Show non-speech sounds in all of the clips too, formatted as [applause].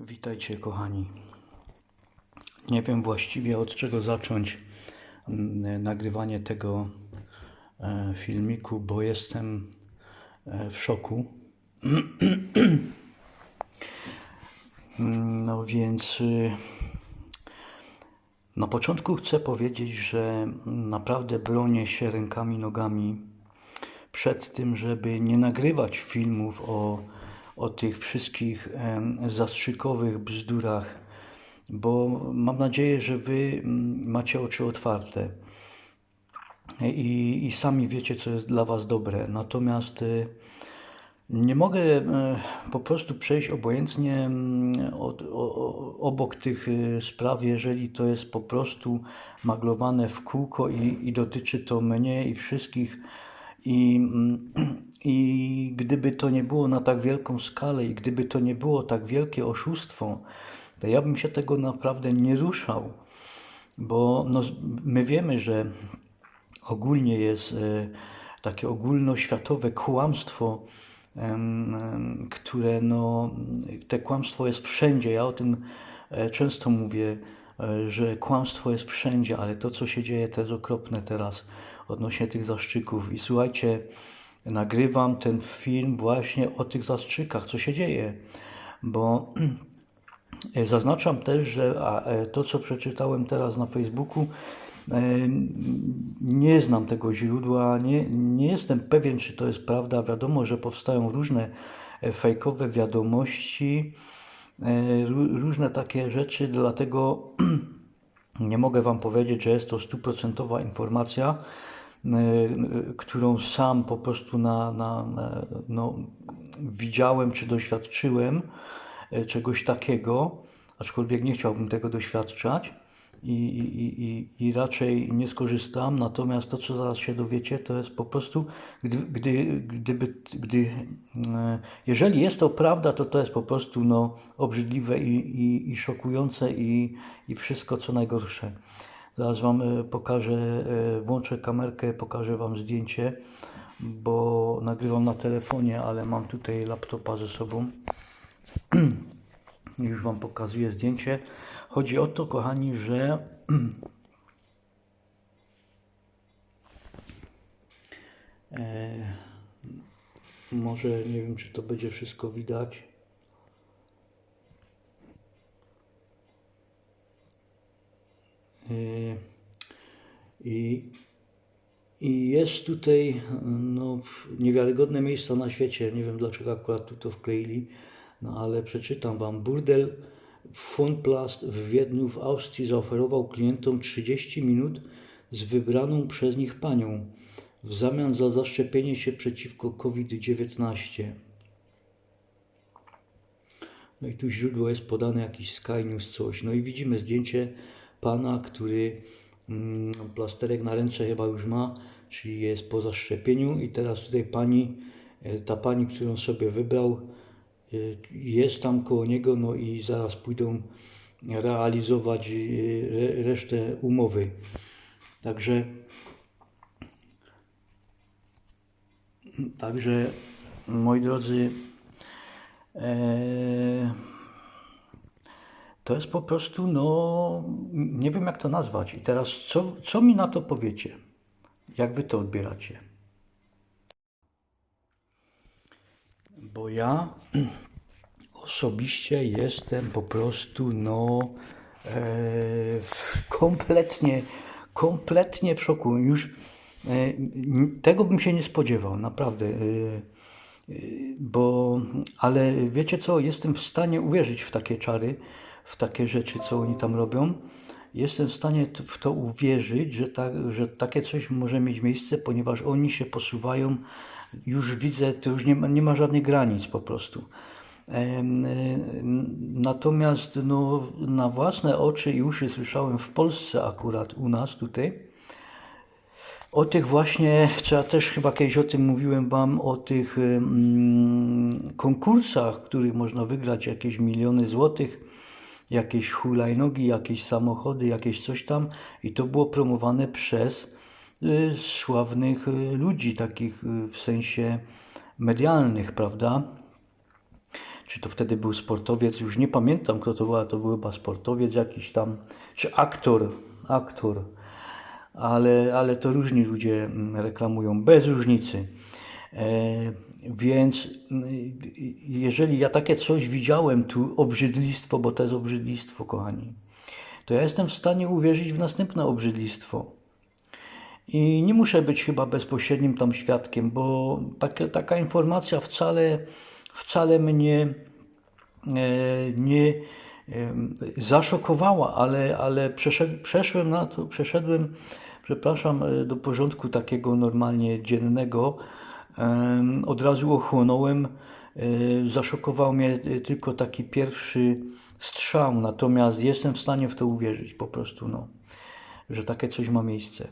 Witajcie, kochani. Nie wiem właściwie od czego zacząć mm, nagrywanie tego e, filmiku, bo jestem e, w szoku. No więc y, na początku chcę powiedzieć, że naprawdę bronię się rękami, nogami przed tym, żeby nie nagrywać filmów o, o tych wszystkich zastrzykowych bzdurach, bo mam nadzieję, że Wy macie oczy otwarte i, i sami wiecie, co jest dla Was dobre. Natomiast y, nie mogę e, po prostu przejść obojętnie od, o, obok tych y, spraw, jeżeli to jest po prostu maglowane w kółko i, i dotyczy to mnie i wszystkich. I, mm, [clears throat] I gdyby to nie było na tak wielką skalę i gdyby to nie było tak wielkie oszustwo, to ja bym się tego naprawdę nie ruszał, bo no, my wiemy, że ogólnie jest e, takie ogólnoświatowe kłamstwo, które no, te kłamstwo jest wszędzie. Ja o tym e, często mówię, e, że kłamstwo jest wszędzie, ale to, co się dzieje, to jest okropne teraz odnośnie tych zastrzyków. I słuchajcie, nagrywam ten film właśnie o tych zastrzykach, co się dzieje, bo [clears throat] Zaznaczam też, że e, to, co przeczytałem teraz na Facebooku, e, nie znam tego źródła, nie, nie jestem pewien, czy to jest prawda. Wiadomo, że powstają różne e, fejkowe wiadomości, ró- różne takie rzeczy, dlatego [clears throat] nie mogę Wam powiedzieć, że jest to stuprocentowa informacja, którą sam po prostu na, na, no, widziałem czy doświadczyłem e, czegoś takiego, aczkolwiek nie chciałbym tego doświadczać i, i, i, i raczej nie skorzystam. Natomiast to, co zaraz się dowiecie, to jest po prostu, gdy, gdy, gdyby, gdy, e, jeżeli jest to prawda, to to jest po prostu no, obrzydliwe i, i, i szokujące i, i wszystko co najgorsze. Zaraz Wam e, pokażę, e, włączę kamerkę, pokażę Wam zdjęcie, bo nagrywam na telefonie, ale mam tutaj laptopa ze sobą. [clears throat] Już Wam pokazuję zdjęcie. Chodzi o to, kochani, że [clears throat] e, może nie wiem, czy to będzie wszystko widać. I, I jest tutaj no, niewiarygodne miejsca na świecie. Nie wiem dlaczego akurat tu to wkleili, no ale przeczytam Wam. Burdel Funplast w Wiedniu w Austrii zaoferował klientom 30 minut z wybraną przez nich panią w zamian za zaszczepienie się przeciwko COVID-19. No i tu źródło jest podane jakiś Sky News coś. No i widzimy zdjęcie pana, który mm, plasterek na ręce chyba już ma, czyli jest po zaszczepieniu i teraz tutaj pani, e, ta pani, którą sobie wybrał, e, jest tam koło niego, no i zaraz pójdą realizować e, re- resztę umowy. Także Także, moi drodzy, e, to jest po prostu, no, nie wiem jak to nazwać. I teraz, co, co mi na to powiecie? Jak wy to odbieracie? Bo ja [clears throat] osobiście jestem po prostu, no, e, kompletnie, kompletnie w szoku. Już e, tego bym się nie spodziewał, naprawdę. E, e, bo, ale wiecie co, jestem w stanie uwierzyć w takie czary, w takie rzeczy, co oni tam robią. Jestem w stanie w to uwierzyć, że, tak, że takie coś może mieć miejsce, ponieważ oni się posuwają, już widzę, to już nie ma, nie ma żadnych granic po prostu. E, Natomiast no, na własne oczy i uszy słyszałem w Polsce akurat u nas tutaj o tych właśnie, co ja też chyba kiedyś o tym mówiłem Wam, o tych konkursach, w których można wygrać jakieś miliony złotych, jakieś hulajnogi, jakieś samochody, jakieś coś tam i to było promowane przez y, sławnych y, ludzi, takich y, w sensie medialnych, prawda? czy to wtedy był sportowiec, już nie pamiętam kto to był, ale to był chyba sportowiec jakiś tam, czy aktor, aktor, ale, ale to różni ludzie mm, reklamują, bez różnicy. E, więc mm, jeżeli ja takie coś widziałem tu, obrzydlistwo, bo to jest obrzydlistwo, kochani, to ja jestem w stanie uwierzyć w następne obrzydlistwo. I nie muszę być chyba bezpośrednim tam świadkiem, bo taka, taka informacja wcale, wcale mnie e, nie zaszokowała, ale, ale przeszedł, przeszłem na to, przeszedłem, przepraszam, e, do porządku takiego normalnie dziennego. Od razu ochłonąłem. Zaszokował mnie tylko taki pierwszy strzał, natomiast jestem w stanie w to uwierzyć po prostu, no, że takie coś ma miejsce.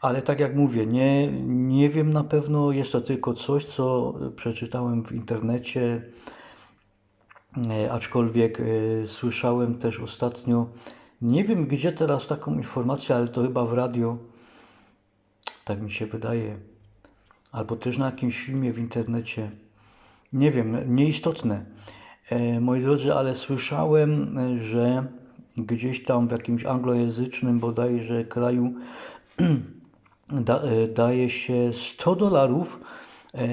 Ale tak jak mówię, nie, nie wiem na pewno, jest to tylko coś, co przeczytałem w internecie, e, aczkolwiek e, słyszałem też ostatnio, nie wiem gdzie teraz taką informację, ale to chyba w radio, tak mi się wydaje, albo też na jakimś filmie w internecie, nie wiem, nieistotne. E, moi drodzy, ale słyszałem, że gdzieś tam w jakimś anglojęzycznym bodajże kraju [clears throat] da, e, daje się 100 dolarów e,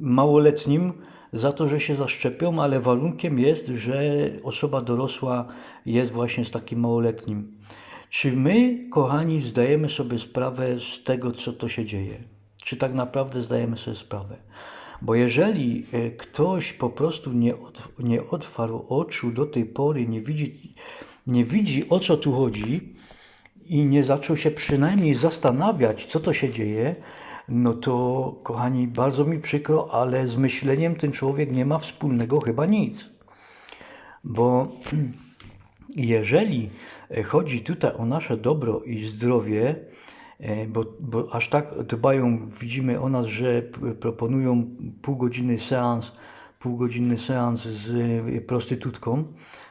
małoletnim za to, że się zaszczepią, ale warunkiem jest, że osoba dorosła jest właśnie z takim małoletnim. Czy my, kochani, zdajemy sobie sprawę z tego, co to się dzieje? Czy tak naprawdę zdajemy sobie sprawę? Bo jeżeli e, ktoś po prostu nie, nie otwarł oczu do tej pory, nie widzi, nie widzi o co tu chodzi, i nie zaczął się przynajmniej zastanawiać, co to się dzieje, no to, kochani, bardzo mi przykro, ale z myśleniem ten człowiek nie ma wspólnego chyba nic. Bo [clears throat] jeżeli chodzi tutaj o nasze dobro i zdrowie, bo, bo aż tak dbają, widzimy o nas, że proponują pół godziny seans, półgodzinny seans z prostytutką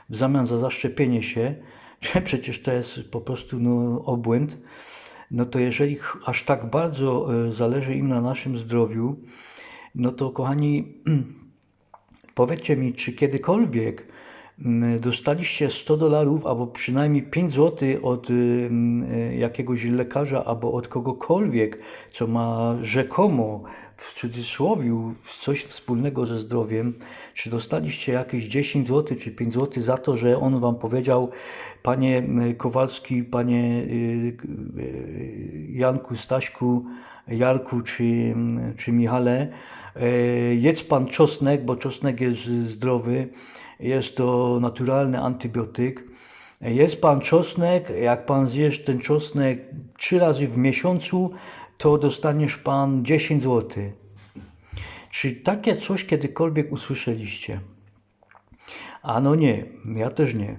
w zamian za zaszczepienie się, [laughs] przecież to jest po prostu no, obłęd, no to jeżeli aż tak bardzo e, zależy im na naszym zdrowiu, no to kochani, [clears throat] powiedzcie mi, czy kiedykolwiek dostaliście 100 dolarów albo przynajmniej 5 zł od e, jakiegoś lekarza albo od kogokolwiek, co ma rzekomo w cudzysłowie coś wspólnego ze zdrowiem, czy dostaliście jakieś 10 zł czy 5 zł za to, że on wam powiedział, panie Kowalski, panie y, y, Janku, Staśku, Jarku czy, czy Michale, e, jedz pan czosnek, bo czosnek jest zdrowy, jest to naturalny antybiotyk. Jest pan czosnek, jak pan zjesz ten czosnek trzy razy w miesiącu, to dostaniesz Pan 10 zł. Czy takie coś kiedykolwiek usłyszeliście? Ano nie, ja też nie.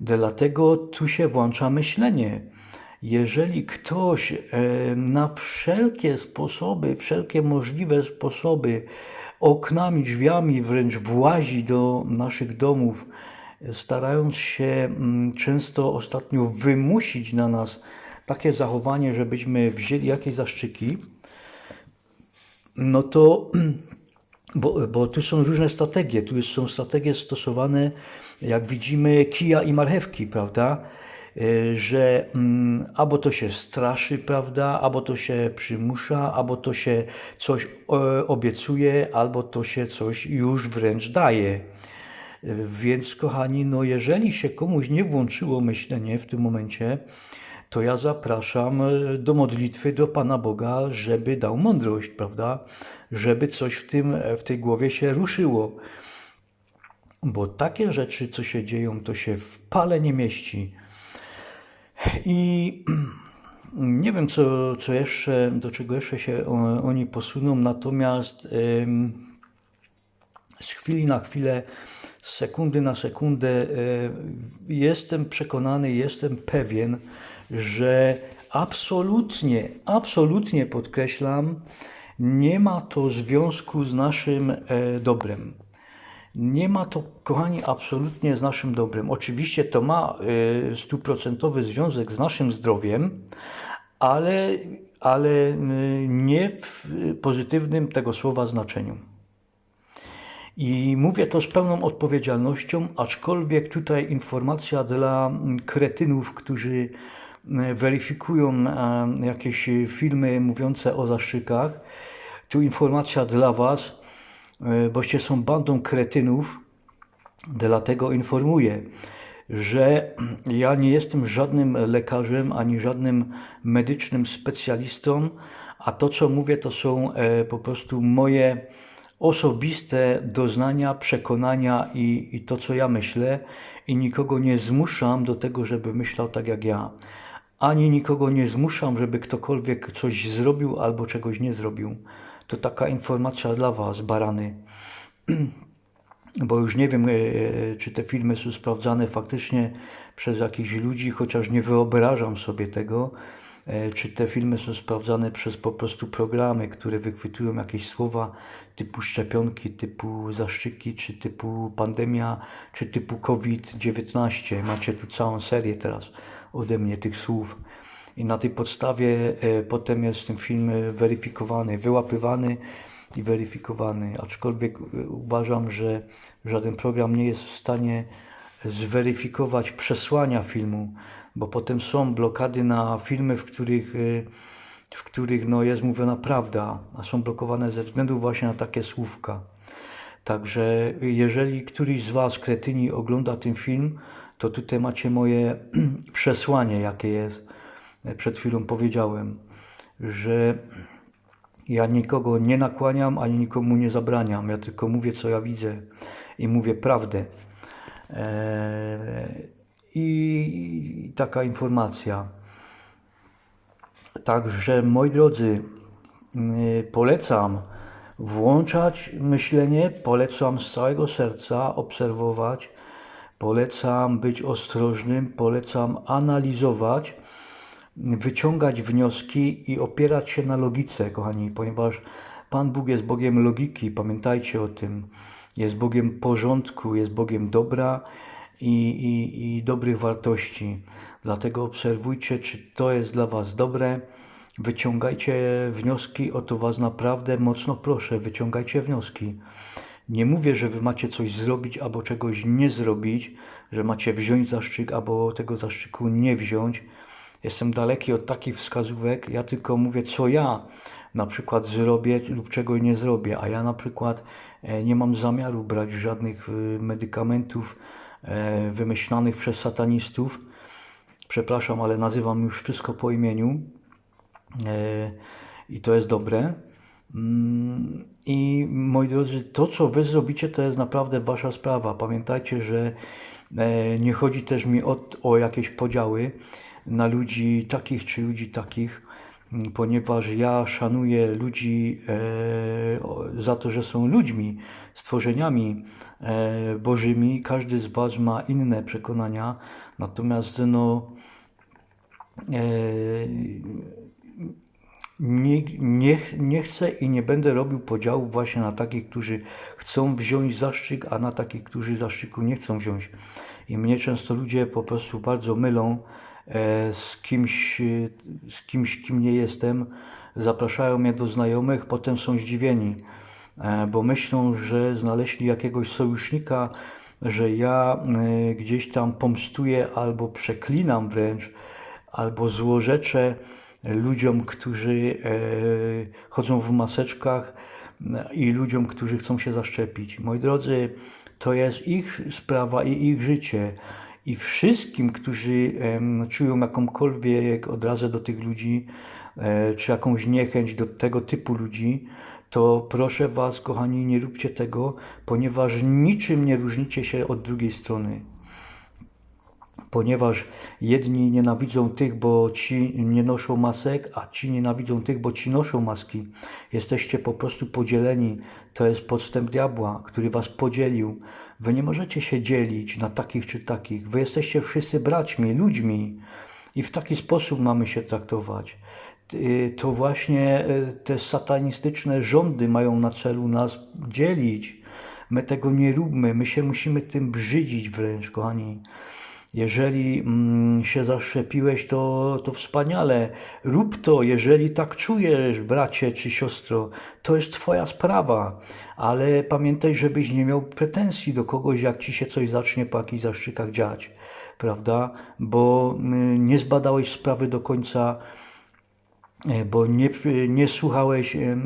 Dlatego tu się włącza myślenie. Jeżeli ktoś e, na wszelkie sposoby, wszelkie możliwe sposoby, oknami, drzwiami wręcz włazi do naszych domów, starając się mm, często ostatnio wymusić na nas takie zachowanie, żebyśmy wzięli jakieś zaszczyki, no to, [clears throat] bo, bo tu są różne strategie, tu są strategie stosowane, jak widzimy, kija i marchewki, prawda? E, że mm, albo to się straszy, prawda, albo to się przymusza, albo to się coś e, obiecuje, albo to się coś już wręcz daje. Więc, kochani, no jeżeli się komuś nie włączyło myślenie w tym momencie, to ja zapraszam e, do modlitwy do Pana Boga, żeby dał mądrość, prawda? Żeby coś w, tym, w tej głowie się ruszyło. Bo takie rzeczy, co się dzieją, to się w pale nie mieści. I [clears throat] nie wiem, co, co jeszcze, do czego jeszcze się oni posuną, natomiast z chwili na chwilę, z sekundy na sekundę e, jestem przekonany, jestem pewien, że absolutnie, absolutnie podkreślam, nie ma to związku z naszym e, dobrem. Nie ma to, kochani, absolutnie z naszym dobrem. Oczywiście to ma e, stuprocentowy związek z naszym zdrowiem, ale, ale nie w pozytywnym tego słowa znaczeniu. I mówię to z pełną odpowiedzialnością, aczkolwiek tutaj informacja dla kretynów, którzy weryfikują e, jakieś filmy mówiące o zaszczykach, tu informacja dla Was, boście są bandą kretynów, dlatego informuję, że [clears throat] ja nie jestem żadnym lekarzem ani żadnym medycznym specjalistą, a to co mówię to są po prostu moje osobiste doznania, przekonania i, i to, co ja myślę, i nikogo nie zmuszam do tego, żeby myślał tak jak ja. Ani nikogo nie zmuszam, żeby ktokolwiek coś zrobił albo czegoś nie zrobił. To taka informacja dla Was, barany. [clears throat] Bo już nie wiem, e, e, czy te filmy są sprawdzane faktycznie przez jakichś ludzi, chociaż nie wyobrażam sobie tego E, czy te filmy są sprawdzane przez po prostu programy, które wychwytują jakieś słowa typu szczepionki, typu zaszczyki, czy typu pandemia, czy typu COVID-19. Macie tu całą serię teraz ode mnie tych słów. I na tej podstawie e, potem jest ten film weryfikowany, wyłapywany i weryfikowany. Aczkolwiek e, uważam, że żaden program nie jest w stanie zweryfikować przesłania filmu bo potem są blokady na filmy, w których, w których no, jest mówiona prawda, a są blokowane ze względu właśnie na takie słówka. Także jeżeli któryś z Was, kretyni, ogląda ten film, to tutaj macie moje [clears throat] przesłanie, jakie jest. Przed chwilą powiedziałem, że ja nikogo nie nakłaniam, ani nikomu nie zabraniam. Ja tylko mówię, co ja widzę i mówię prawdę. Eee, i taka informacja. Także moi drodzy, polecam włączać myślenie, polecam z całego serca obserwować, polecam być ostrożnym, polecam analizować, wyciągać wnioski i opierać się na logice, kochani, ponieważ Pan Bóg jest Bogiem logiki, pamiętajcie o tym. Jest Bogiem porządku, jest Bogiem dobra, i, i, i dobrych wartości. Dlatego obserwujcie, czy to jest dla Was dobre. Wyciągajcie wnioski, o to Was naprawdę mocno proszę, wyciągajcie wnioski. Nie mówię, że Wy macie coś zrobić albo czegoś nie zrobić, że macie wziąć zaszczyk albo tego zaszczyku nie wziąć. Jestem daleki od takich wskazówek. Ja tylko mówię, co ja na przykład zrobię lub czego nie zrobię. A ja na przykład e, nie mam zamiaru brać żadnych e, medykamentów E, wymyślanych przez satanistów. Przepraszam, ale nazywam już wszystko po imieniu i to jest dobre. Mm, I moi drodzy, to co wy zrobicie, to jest naprawdę wasza sprawa. Pamiętajcie, że nie chodzi też mi o, o jakieś podziały na ludzi takich czy ludzi takich, ponieważ ja szanuję ludzi za to, że są ludźmi, stworzeniami e, bożymi. Każdy z Was ma inne przekonania, natomiast no, e, nie, nie, nie chcę i nie będę robił podziałów właśnie na takich, którzy chcą wziąć zaszczyk, a na takich, którzy zaszczyku nie chcą wziąć. I mnie często ludzie po prostu bardzo mylą e, z kimś, z kimś, kim nie jestem. Zapraszają mnie do znajomych, potem są zdziwieni. E, bo myślą, że znaleźli jakiegoś sojusznika, że ja e, gdzieś tam pomstuję albo przeklinam wręcz, albo złorzeczę ludziom, którzy e, chodzą w maseczkach i ludziom, którzy chcą się zaszczepić. Moi drodzy, to jest ich sprawa i ich życie. I wszystkim, którzy czują jakąkolwiek odrazę do tych ludzi, czy jakąś niechęć do tego typu ludzi, to proszę Was, kochani, nie róbcie tego, ponieważ niczym nie różnicie się od drugiej strony. Ponieważ jedni nienawidzą tych, bo ci nie noszą masek, a ci nienawidzą tych, bo ci noszą maski. Jesteście po prostu podzieleni. To jest podstęp diabła, który was podzielił. Wy nie możecie się dzielić na takich czy takich. Wy jesteście wszyscy braćmi, ludźmi. I w taki sposób mamy się traktować. To właśnie y, te satanistyczne rządy mają na celu nas dzielić. My tego nie róbmy, my się musimy tym brzydzić wręcz, kochani. Jeżeli mm, się zaszczepiłeś, to, to wspaniale. Rób to, jeżeli tak czujesz, bracie czy siostro. To jest Twoja sprawa. Ale pamiętaj, żebyś nie miał pretensji do kogoś, jak ci się coś zacznie po jakichś zaszczykach dziać, prawda? Bo mm, nie zbadałeś sprawy do końca bo nie, nie słuchałeś e,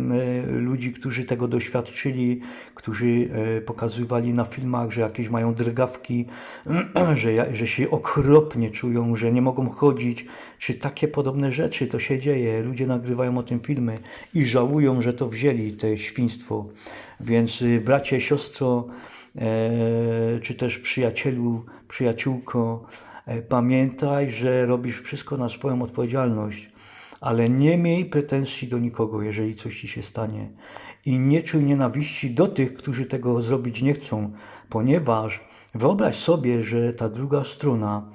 ludzi, którzy tego doświadczyli, którzy e, pokazywali na filmach, że jakieś mają drgawki, [clears throat] że, że się okropnie czują, że nie mogą chodzić, czy takie podobne rzeczy. To się dzieje. Ludzie nagrywają o tym filmy i żałują, że to wzięli, te świństwo. Więc y, bracie, siostro, czy też przyjacielu, przyjaciółko, pamiętaj, że robisz wszystko na swoją odpowiedzialność ale nie miej pretensji do nikogo, jeżeli coś ci się stanie. I nie czuj nienawiści do tych, którzy tego zrobić nie chcą, ponieważ wyobraź sobie, że ta druga strona,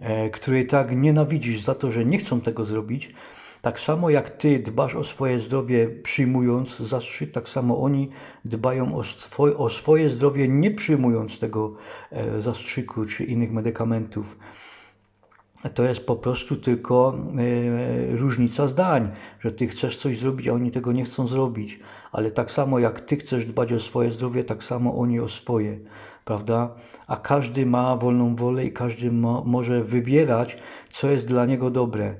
e, której tak nienawidzisz za to, że nie chcą tego zrobić, tak samo jak ty dbasz o swoje zdrowie przyjmując zastrzyk, tak samo oni dbają o swoje, o swoje zdrowie nie przyjmując tego e, zastrzyku czy innych medykamentów to jest po prostu tylko e, różnica zdań, że ty chcesz coś zrobić, a oni tego nie chcą zrobić. Ale tak samo jak ty chcesz dbać o swoje zdrowie, tak samo oni o swoje, prawda? A każdy ma wolną wolę i każdy mo może wybierać, co jest dla niego dobre.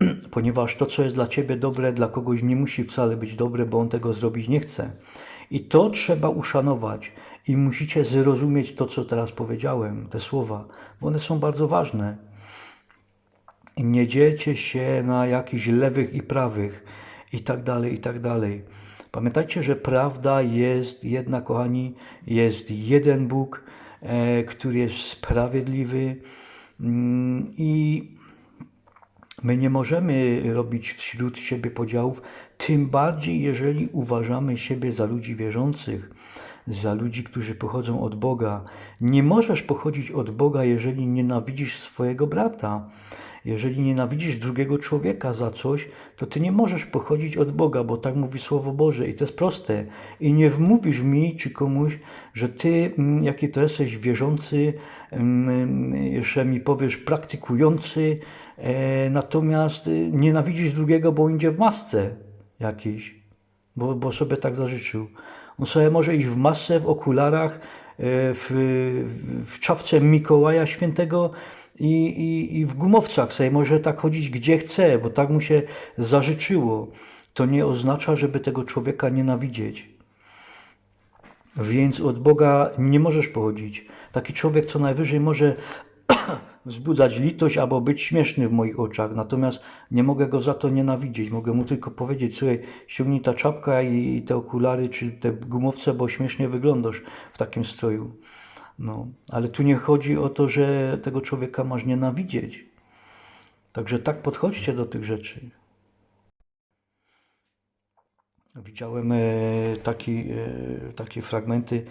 [clears throat] Ponieważ to, co jest dla ciebie dobre, dla kogoś nie musi wcale być dobre, bo on tego zrobić nie chce. I to trzeba uszanować. I musicie zrozumieć to, co teraz powiedziałem, te słowa, bo one są bardzo ważne nie dzielcie się na jakichś lewych i prawych i tak dalej, i tak dalej. Pamiętajcie, że prawda jest jedna, kochani, jest jeden Bóg, e, który jest sprawiedliwy mm, i my nie możemy robić wśród siebie podziałów, tym bardziej jeżeli uważamy siebie za ludzi wierzących, za ludzi, którzy pochodzą od Boga. Nie możesz pochodzić od Boga, jeżeli nienawidzisz swojego brata. Jeżeli nienawidzisz drugiego człowieka za coś, to ty nie możesz pochodzić od Boga, bo tak mówi Słowo Boże i to jest proste. I nie wmówisz mi czy komuś, że ty, mm, jaki to jesteś wierzący, mm, jeszcze mi powiesz praktykujący, e, natomiast y, nienawidzisz drugiego, bo idzie w masce jakiejś, bo, bo sobie tak zażyczył. On sobie może iść w masce, w okularach, e, w, w czapce Mikołaja Świętego i, i, i w gumowcach sobie może tak chodzić gdzie chce, bo tak mu się zażyczyło. To nie oznacza, żeby tego człowieka nienawidzieć. Więc od Boga nie możesz pochodzić. Taki człowiek co najwyżej może [clears throat] wzbudzać litość albo być śmieszny w moich oczach, natomiast nie mogę go za to nienawidzieć. Mogę mu tylko powiedzieć, słuchaj, ściągnij ta czapka i, i te okulary, czy te gumowce, bo śmiesznie wyglądasz w takim stroju. No, ale tu nie chodzi o to, że tego człowieka masz nienawidzieć. Także tak podchodźcie do tych rzeczy. Widziałem e, taki, e, takie fragmenty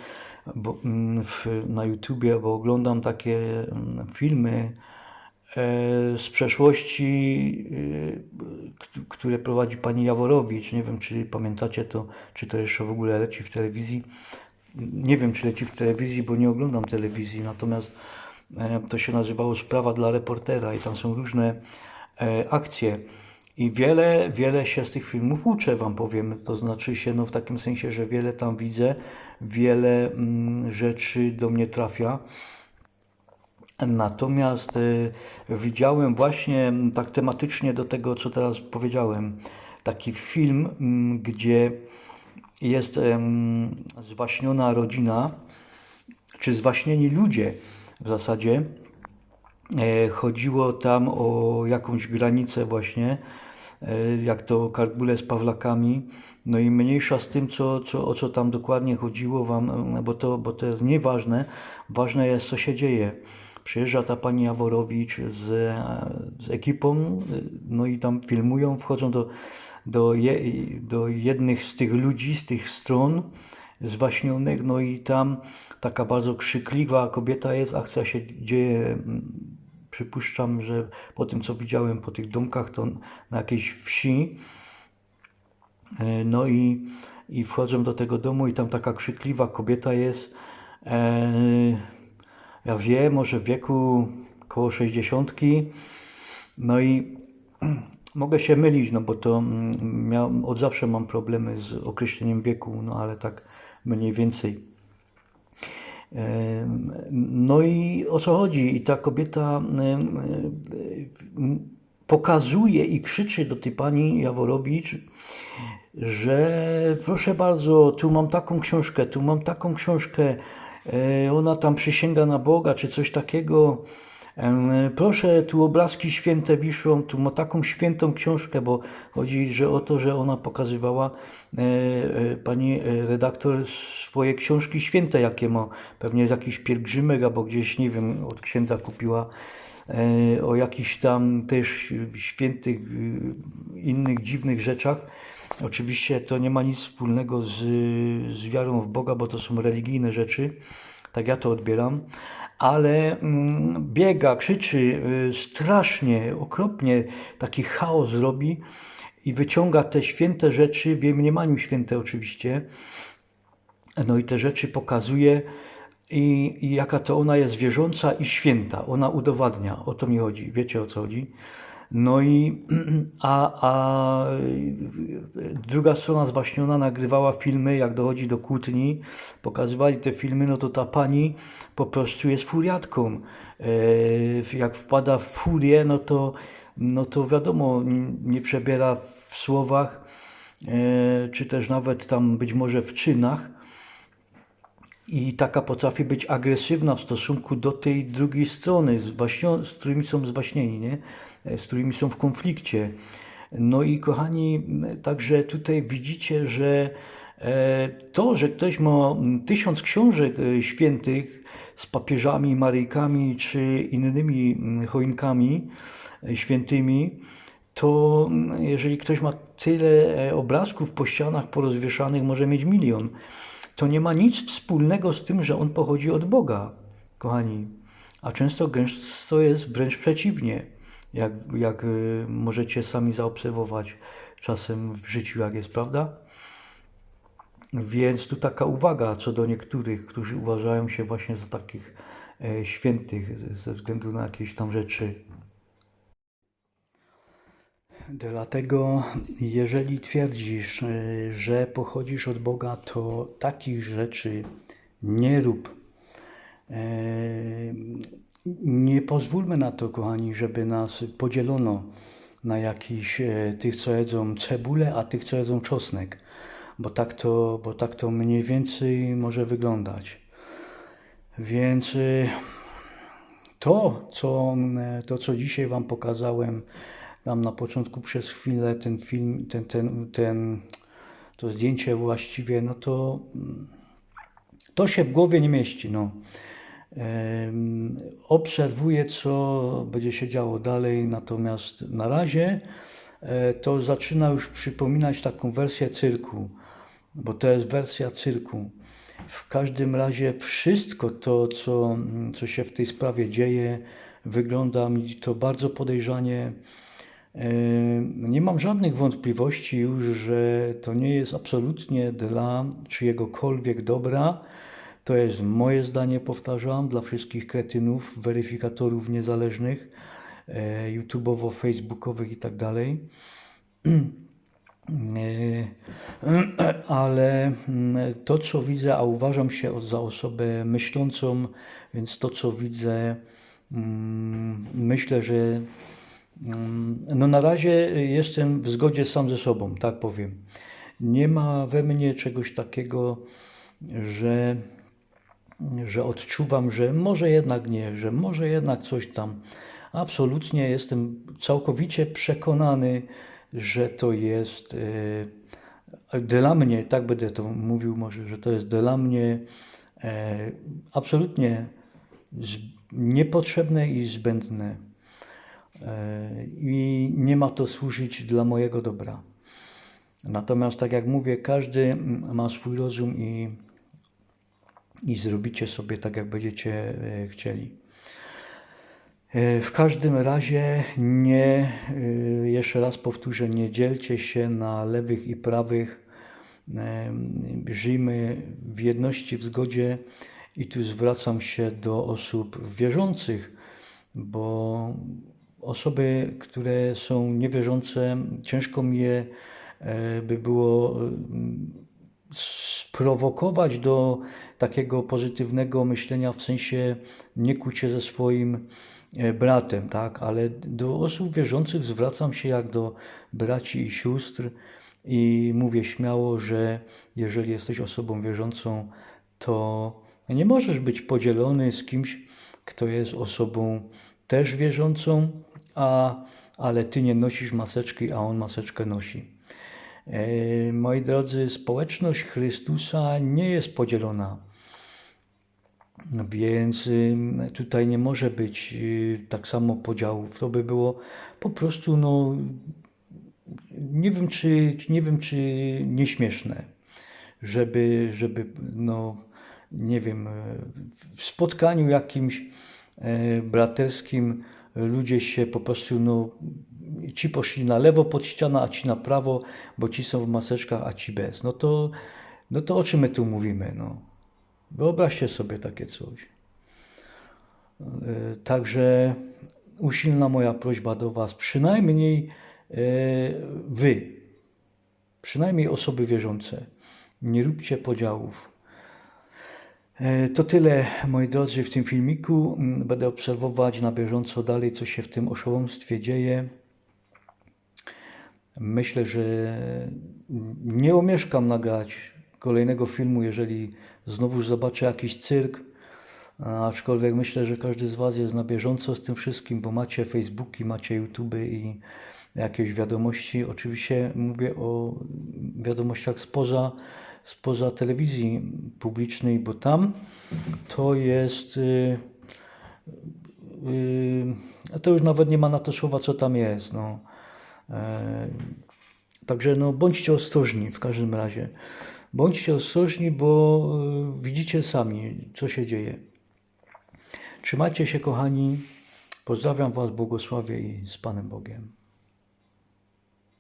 mm, na YouTubie, bo oglądam takie mm, filmy e, z przeszłości, które prowadzi pani Jaworowicz. Nie wiem, czy pamiętacie to, czy to jeszcze w ogóle leci w telewizji nie wiem, czy leci w telewizji, bo nie oglądam telewizji, natomiast e, to się nazywało Sprawa dla reportera i tam są różne e, akcje. I wiele, wiele się z tych filmów uczę, Wam powiem. To znaczy się, no w takim sensie, że wiele tam widzę, wiele mm, rzeczy do mnie trafia. Natomiast y, widziałem właśnie mm, tak tematycznie do tego, co teraz powiedziałem, taki film, mm, gdzie jest zwaśniona rodzina, czy zwaśnieni ludzie w zasadzie. E, chodziło tam o jakąś granicę właśnie, e, jak to karbule z Pawlakami. No i mniejsza z tym, co, co, o co tam dokładnie chodziło wam, bo to, bo to jest nieważne. Ważne jest, co się dzieje. Przyjeżdża ta pani Jaworowicz z, z ekipą, no i tam filmują, wchodzą do do, je, do jednych z tych ludzi, z tych stron zwaśnionych, no i tam taka bardzo krzykliwa kobieta jest, akcja się dzieje, mm, przypuszczam, że po tym co widziałem po tych domkach, to na jakiejś wsi, e, no i, i wchodzą do tego domu i tam taka krzykliwa kobieta jest, e, ja wiem, może w wieku koło 60. No i [clears throat] mogę się mylić, no bo to mm, od zawsze mam problemy z określeniem wieku, no ale tak mniej więcej. No i o co chodzi? I ta kobieta pokazuje i krzyczy do tej pani Jaworowicz, że proszę bardzo, tu mam taką książkę, tu mam taką książkę, ona tam przysięga na Boga, czy coś takiego. E, Proszę, tu obrazki święte wiszą, tu ma taką świętą książkę, bo chodzi że o to, że ona pokazywała e, e, pani e, redaktor swoje książki święte, jakie ma, pewnie z jakichś pielgrzymek, albo gdzieś, nie wiem, od księdza kupiła e, o jakichś tam też świętych, y, innych dziwnych rzeczach. Oczywiście to nie ma nic wspólnego z, z wiarą w Boga, bo to są religijne rzeczy, tak ja to odbieram, ale mm, biega, krzyczy y, strasznie, okropnie, taki chaos robi i wyciąga te święte rzeczy, w jej mniemaniu święte oczywiście, no i te rzeczy pokazuje i, i jaka to ona jest wierząca i święta. Ona udowadnia, o to mi chodzi, wiecie o co chodzi. No i [clears throat] a, a druga strona zwaśniona nagrywała filmy, jak dochodzi do kłótni, pokazywali te filmy, no to ta pani po prostu jest furiatką. E, Jak wpada w furię, no to, no to wiadomo, nie przebiera w słowach, e, czy też nawet tam być może w czynach. I taka potrafi być agresywna w stosunku do tej drugiej strony, z, waśnio, z którymi są zwaśnieni, nie? E, z którymi są w konflikcie. No i kochani, także tutaj widzicie, że e, to, że ktoś ma tysiąc książek e, świętych z papieżami, Maryjkami czy innymi choinkami świętymi, to jeżeli ktoś ma tyle obrazków po ścianach porozwieszanych, może mieć milion. To nie ma nic wspólnego z tym, że on pochodzi od Boga, kochani. A często gęsto jest wręcz przeciwnie, jak, jak y, możecie sami zaobserwować czasem w życiu, jak jest, prawda? Więc tu taka uwaga co do niektórych, którzy uważają się właśnie za takich e, świętych ze względu na jakieś tam rzeczy. Dlatego, jeżeli twierdzisz, e, że pochodzisz od Boga, to takich rzeczy nie rób. E, Nie pozwólmy na to, kochani, żeby nas podzielono na jakichś e, tych, co jedzą cebulę, a tych, co jedzą czosnek, bo tak to, bo tak to mniej więcej może wyglądać. Więc to, co, to, co dzisiaj Wam pokazałem, tam na początku przez chwilę ten film, ten, ten, ten, to zdjęcie właściwie, no to to się w głowie nie mieści. No. Obserwuję, co będzie się działo dalej, natomiast na razie e, to zaczyna już przypominać taką wersję cyrku, bo to jest wersja cyrku. W każdym razie wszystko to, co, co się w tej sprawie dzieje, wygląda mi to bardzo podejrzanie. E, Nie mam żadnych wątpliwości już, że to nie jest absolutnie dla czyjegokolwiek dobra. To jest moje zdanie, powtarzam, dla wszystkich kretynów, weryfikatorów niezależnych, e, YouTubeowo, Facebookowych i tak dalej. E, Ale mm, to, co widzę, a uważam się za osobę myślącą, więc to, co widzę, mm, myślę, że no na razie jestem w zgodzie sam ze sobą, tak powiem. Nie ma we mnie czegoś takiego, że, że odczuwam, że może jednak nie, że może jednak coś tam. Absolutnie jestem całkowicie przekonany, że to jest e, dla mnie, tak będę to mówił może, że to jest dla mnie e, absolutnie z, niepotrzebne i zbędne. E, I nie ma to służyć dla mojego dobra. Natomiast, tak jak mówię, każdy mm, ma swój rozum i, i zrobicie sobie tak, jak będziecie e, chcieli. E, W każdym razie nie, jeszcze raz powtórzę, nie dzielcie się na lewych i prawych. Żyjmy w jedności, w zgodzie i tu zwracam się do osób wierzących, bo osoby, które są niewierzące, ciężko mi je e, by było mm, sprowokować do takiego pozytywnego myślenia, w sensie nie się ze swoim e, bratem, tak? Ale do osób wierzących zwracam się jak do braci i sióstr i mówię śmiało, że jeżeli jesteś osobą wierzącą, to nie możesz być podzielony z kimś, kto jest osobą też wierzącą, a, ale ty nie nosisz maseczki, a on maseczkę nosi. E, Moi drodzy, społeczność Chrystusa nie jest podzielona. Więc ym, tutaj nie może być y, tak samo podziałów. To by było po prostu, no, nie wiem, czy, nie wiem, czy nieśmieszne, żeby, żeby, no, nie wiem, w spotkaniu jakimś braterskim ludzie się po prostu, no, ci poszli na lewo pod ścianę, a ci na prawo, bo ci są w maseczkach, a ci bez. No to, no to o czym my tu mówimy, no? Wyobraźcie sobie takie coś. E, Także usilna moja prośba do Was, przynajmniej e, Wy, przynajmniej osoby wierzące, nie róbcie podziałów. E, To tyle, moi drodzy, w tym filmiku. Mm, Będę obserwować na bieżąco dalej, co się w tym oszołomstwie dzieje. Myślę, że nie omieszkam nagrać kolejnego filmu, jeżeli znowu zobaczę jakiś cyrk. Aczkolwiek myślę, że każdy z Was jest na bieżąco z tym wszystkim, bo macie Facebooki, macie YouTube i jakieś wiadomości. Oczywiście mówię o wiadomościach spoza, spoza telewizji publicznej, bo tam to jest. Yy, yy, to już nawet nie ma na to słowa, co tam jest. No. E, Także no, bądźcie ostrożni w każdym razie. Bądźcie ostrożni, bo y, widzicie sami, co się dzieje. Trzymajcie się, kochani. Pozdrawiam Was, błogosławię i z Panem Bogiem.